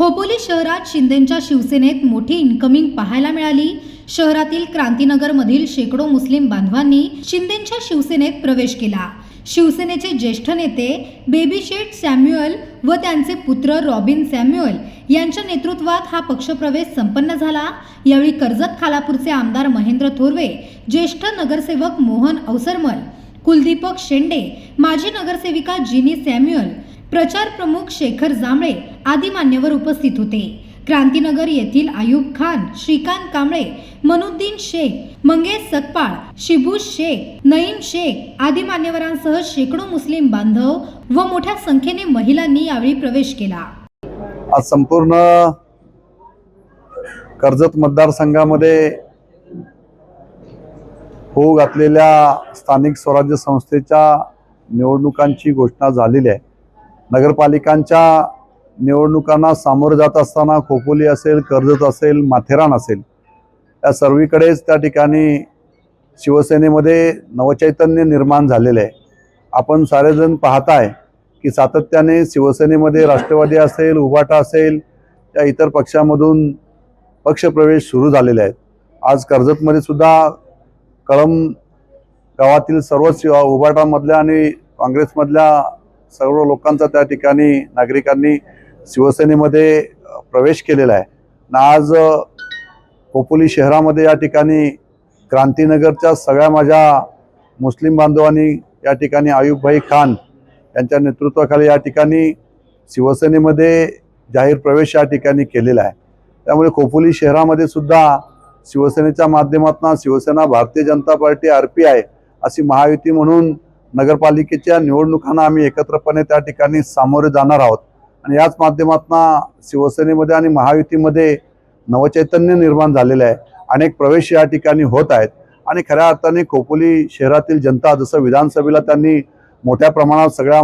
खोपोली शहरात शिंदेंच्या शिवसेनेत मोठी इन्कमिंग पाहायला मिळाली. शहरातील क्रांतीनगरमधील शेकडो मुस्लिम बांधवांनी शिंदेंच्या शिवसेनेत प्रवेश केला. शिवसेनेचे ज्येष्ठ नेते बेबी शेठ सॅम्युअल व त्यांचे पुत्र रॉबिन सॅम्युअल यांच्या नेतृत्वात हा पक्षप्रवेश संपन्न झाला. यावेळी कर्जत खालापूरचे आमदार महेंद्र थोरवे ज्येष्ठ नगरसेवक मोहन अवसरमल कुलदीपक शेंडे माजी नगरसेविका जिनी सॅम्युअल प्रचार प्रमुख शेखर जांभळे आदी मान्यवर उपस्थित होते. क्रांतीनगर येथील आयुब खान श्रीकांत कांबळे मनुद्दीन शेख मंगेश सकपाळ शिबू शेख नईम शेख आदी मान्यवरांसह शेकडो मुस्लिम बांधव व मोठ्या संख्येने महिलांनी यावेळी प्रवेश केला. आज संपूर्ण कर्जत मतदारसंघामध्ये होऊ घातलेल्या स्थानिक स्वराज्य संस्थेच्या निवडणुकांची घोषणा झालेली आहे. नगरपालिकांच्या निवडणुकांना सामोरं जात असताना खोपोली असेल कर्जत असेल माथेरान असेल या सर्वीकडेच त्या ठिकाणी शिवसेनेमध्ये नवचैतन्य निर्माण झालेलं आहे. आपण सारेजण पाहताय की सातत्याने शिवसेनेमध्ये राष्ट्रवादी असेल उभाटा असेल या इतर पक्षामधून पक्षप्रवेश सुरू झालेले आहेत. आज कर्जतमध्ये सुद्धा कळम गावातील सर्वच शिवा उभाटामधल्या आणि काँग्रेसमधल्या सर्व लोकांचा त्या ठिकाणी नागरिकांनी शिवसेनेमध्ये प्रवेश केलेला आहे. ना आज कोपोली खोपोली शहरामध्ये या ठिकाणी क्रांतीनगरच्या सगळ्या माझ्या मुस्लिम बांधवांनी या ठिकाणी आयुबभाई खान यांच्या नेतृत्वाखाली या ठिकाणी शिवसेनेमध्ये जाहीर प्रवेश या ठिकाणी केलेला आहे. त्यामुळे खोपोली शहरामध्ये सुद्धा शिवसेनेच्या माध्यमातून Shiv Sena Bharatiya Janata party R P I अशी महायुती म्हणून नगरपालिकेच्या निवडणुकांना आम्ही एकत्रपणे त्या ठिकाणी सामोरे जाणार आहोत. आणि याच माध्यमातून शिवसेनेमध्ये आणि महायुतीमध्ये नवचैतन्य निर्माण झालेलं आहे. अनेक प्रवेश या ठिकाणी होत आहेत. आणि खऱ्या अर्थाने खोपोली शहरातील जनता जसं विधानसभेला त्यांनी मोठ्या प्रमाणात सगळ्या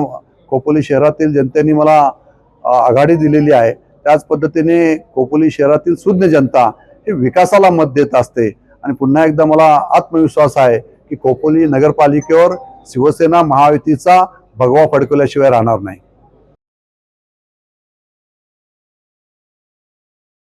खोपोली शहरातील जनतेने मला आघाडी दिलेली आहे. त्याच पद्धतीने खोपोली शहरातील सुज्ञ जनता हे विकासाला मत देत असते. आणि पुन्हा एकदा मला आत्मविश्वास आहे की खोपोली नगरपालिकेवर शिवसेना महायुतीचा भगवा फडकवल्याशिवाय राहणार नाही.